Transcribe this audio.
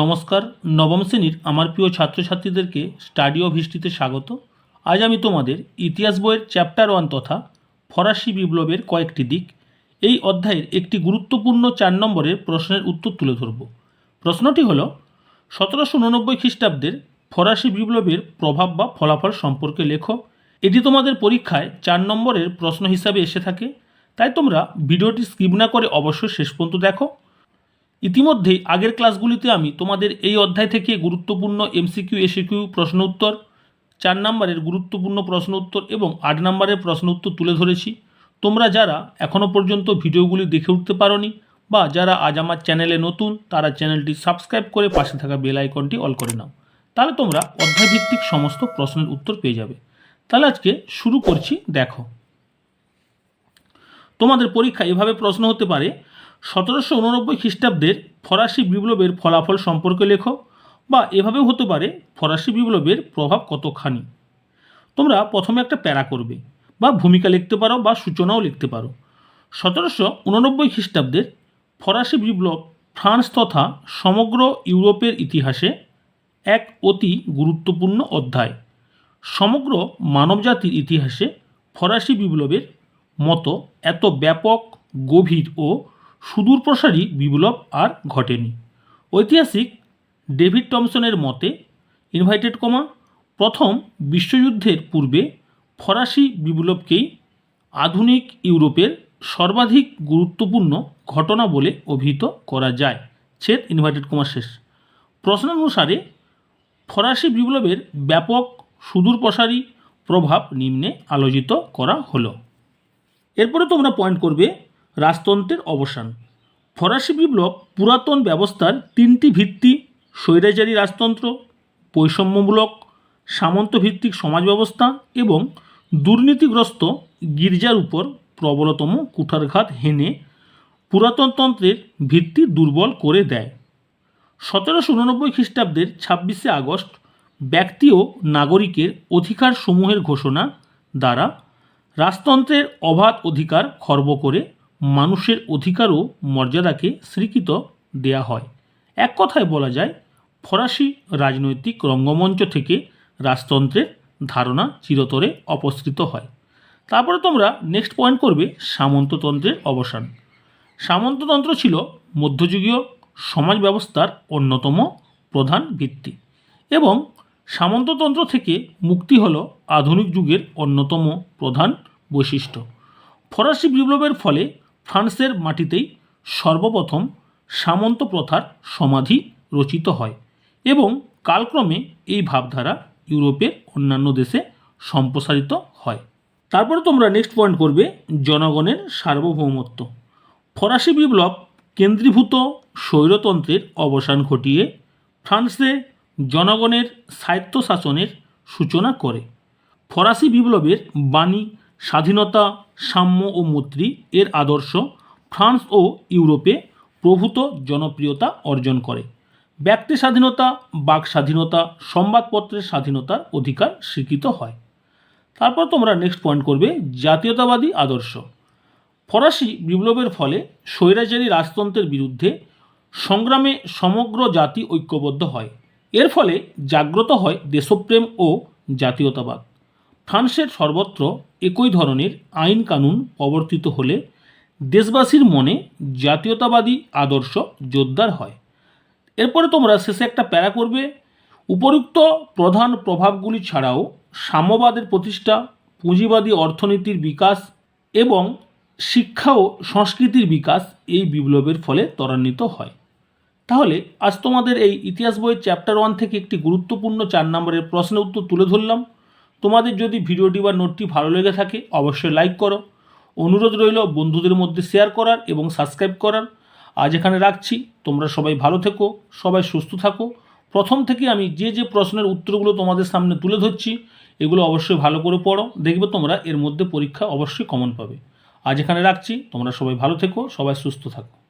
নমস্কার, নবম শ্রেণির আমার প্রিয় ছাত্রছাত্রীদেরকে স্টাডি অফ হিস্ট্রিতে স্বাগত। আজ আমি তোমাদের ইতিহাস বইয়ের চ্যাপ্টার ওয়ান তথা ফরাসি বিপ্লবের কয়েকটি দিক, এই অধ্যায়ের একটি গুরুত্বপূর্ণ চার নম্বরের প্রশ্নের উত্তর তুলে ধরব। প্রশ্নটি হল, সতেরোশো উননব্বই খ্রিস্টাব্দের ফরাসি বিপ্লবের প্রভাব বা ফলাফল সম্পর্কে লেখো। এটি তোমাদের পরীক্ষায় চার নম্বরের প্রশ্ন হিসাবে এসে থাকে, তাই তোমরা ভিডিওটি স্কিপ না করে অবশ্যই শেষ পর্যন্ত দেখো। ইতিমধ্যেই আগের ক্লাসগুলিতে আমি তোমাদের এই অধ্যায় থেকে গুরুত্বপূর্ণ এমসিকিউ এসিকিউ প্রশ্ন উত্তর, চার নম্বরের গুরুত্বপূর্ণ প্রশ্ন উত্তর এবং আট নম্বরের প্রশ্ন উত্তর তুলে ধরেছি। তোমরা যারা এখনও পর্যন্ত ভিডিওগুলি দেখে উঠতে পারোনি বা যারা আজ আমার চ্যানেলে নতুন, তারা চ্যানেলটি সাবস্ক্রাইব করে পাশে থাকা বেল আইকনটি অল করে নাও। তাহলে তোমরা অধ্যায়ভিত্তিক সমস্ত প্রশ্নের উত্তর পেয়ে যাবে। তাহলে আজকে শুরু করছি, দেখো। তোমাদের পরীক্ষা এভাবে প্রশ্ন হতে পারে সতেরোশো উননব্বই খ্রিস্টাব্দের ফরাসি বিপ্লবের ফলাফল সম্পর্কে লেখো, বা এভাবেও হতে পারে ফরাসি বিপ্লবের প্রভাব কতখানি। তোমরা প্রথমে একটা প্যারা করবে, বা ভূমিকা লিখতে পারো, বা সূচনাও লিখতে পারো। সতেরোশো উননব্বই খ্রিস্টাব্দের ফরাসি বিপ্লব ফ্রান্স তথা সমগ্র ইউরোপের ইতিহাসে এক অতি গুরুত্বপূর্ণ অধ্যায়। সমগ্র মানবজাতির ইতিহাসে ফরাসি বিপ্লবের মতো এত ব্যাপক, গভীর ও সুদূরপ্রসারী বিপ্লব আর ঘটেনি। ঐতিহাসিক ডেভিড টমসনের মতে, ইনভাইটেড কমা, প্রথম বিশ্বযুদ্ধের পূর্বে ফরাসি বিপ্লবকেই আধুনিক ইউরোপের সর্বাধিক গুরুত্বপূর্ণ ঘটনা বলে অভিহিত করা যায়। ছেদ, ইনভাইটেড কমা শেষ। প্রশ্ন অনুসারে ফরাসি বিপ্লবের ব্যাপক সুদূর প্রসারী প্রভাব নিম্নে আলোচিত করা হলো। এরপরে তোমরা পয়েন্ট করবে রাজতন্ত্রের অবসান। ফরাসি বিপ্লব পুরাতন ব্যবস্থার তিনটি ভিত্তি, স্বৈরাচারী রাজতন্ত্র, বৈষম্যমূলক, সামন্তভিত্তিক সমাজ ব্যবস্থা এবং দুর্নীতিগ্রস্ত গির্জার উপর প্রবলতম কুঠারঘাত হেনে পুরাতনতন্ত্রের ভিত্তি দুর্বল করে দেয়। সতেরোশো উননব্বই খ্রিস্টাব্দের ছাব্বিশে আগস্ট ব্যক্তি ও নাগরিকের অধিকার সমূহের ঘোষণা দ্বারা রাজতন্ত্রের অবাধ অধিকার খর্ব করে মানুষের অধিকার ও মর্যাদাকে স্বীকৃত দেয়া হয়। এক কথায় বলা যায়, ফরাসি রাজনৈতিক রঙ্গমঞ্চ থেকে রাজতন্ত্রের ধারণা চিরতরে অপসৃত হয়। তারপরে তোমরা নেক্সট পয়েন্ট করবে, সামন্ততন্ত্রের অবসান। সামন্ততন্ত্র ছিল মধ্যযুগীয় সমাজ ব্যবস্থার অন্যতম প্রধান ভিত্তি এবং সামন্ততন্ত্র থেকে মুক্তি হল আধুনিক যুগের অন্যতম প্রধান বৈশিষ্ট্য। ফরাসি বিপ্লবের ফলে ফ্রান্সের মাটিতেই সর্বপ্রথম সামন্ত প্রথার সমাধি রচিত হয় এবং কালক্রমে এই ভাবধারা ইউরোপের অন্যান্য দেশে সম্প্রসারিত হয়। তারপরে তোমরা নেক্সট পয়েন্ট করবে, জনগণের সার্বভৌমত্ব। ফরাসি বিপ্লব কেন্দ্রীভূত স্বৈরতন্ত্রের অবসান ঘটিয়ে ফ্রান্সে জনগণের স্বায়ত্তশাসনের সূচনা করে। ফরাসি বিপ্লবের বাণী স্বাধীনতা, সাম্য ও মৈত্রী এর আদর্শ ফ্রান্স ও ইউরোপে প্রভূত জনপ্রিয়তা অর্জন করে। ব্যক্তি স্বাধীনতা, বাক স্বাধীনতা, সংবাদপত্রের স্বাধীনতার অধিকার স্বীকৃত হয়। তারপর তোমরা নেক্সট পয়েন্ট করবে, জাতীয়তাবাদী আদর্শ। ফরাসি বিপ্লবের ফলে স্বৈরাচারী রাজতন্ত্রের বিরুদ্ধে সংগ্রামে সমগ্র জাতি ঐক্যবদ্ধ হয়। এর ফলে জাগ্রত হয় দেশপ্রেম ও জাতীয়তাবাদ। ফ্রান্সের সর্বত্র একই ধরনের আইন কানুন প্রবর্তিত হলে দেশবাসীর মনে জাতীয়তাবাদী আদর্শ জোরদার হয়। এরপরে তোমরা শেষে একটা প্যারা করবে, উপরুক্ত প্রধান প্রভাবগুলি ছাড়াও সাম্যবাদের প্রতিষ্ঠা, পুঁজিবাদী অর্থনীতির বিকাশ এবং শিক্ষা ও সংস্কৃতির বিকাশ এই বিপ্লবের ফলে ত্বরান্বিত হয়। তাহলে আজ তোমাদের এই ইতিহাস বইয়ের চ্যাপ্টার ওয়ান থেকে একটি গুরুত্বপূর্ণ চার নম্বরের প্রশ্নের উত্তর তুলে ধরলাম। তোমাদের যদি ভিডিওটি বা নোটটি ভালো লেগে থাকে, অবশ্যই লাইক করো। অনুরোধ রইল বন্ধুদের মধ্যে শেয়ার করার এবং সাবস্ক্রাইব করার। আজ এখানে রাখছি। তোমরা সবাই ভালো থেকো, সবাই সুস্থ থাকো। প্রথম থেকে আমি যে যে প্রশ্নের উত্তরগুলো তোমাদের সামনে তুলে ধরছি, এগুলো অবশ্যই ভালো করে পড়ো। দেখবে তোমরা এর মধ্যে পরীক্ষা অবশ্যই কমন পাবে। আজ এখানে রাখছি। তোমরা সবাই ভালো থেকো, সবাই সুস্থ থাকো।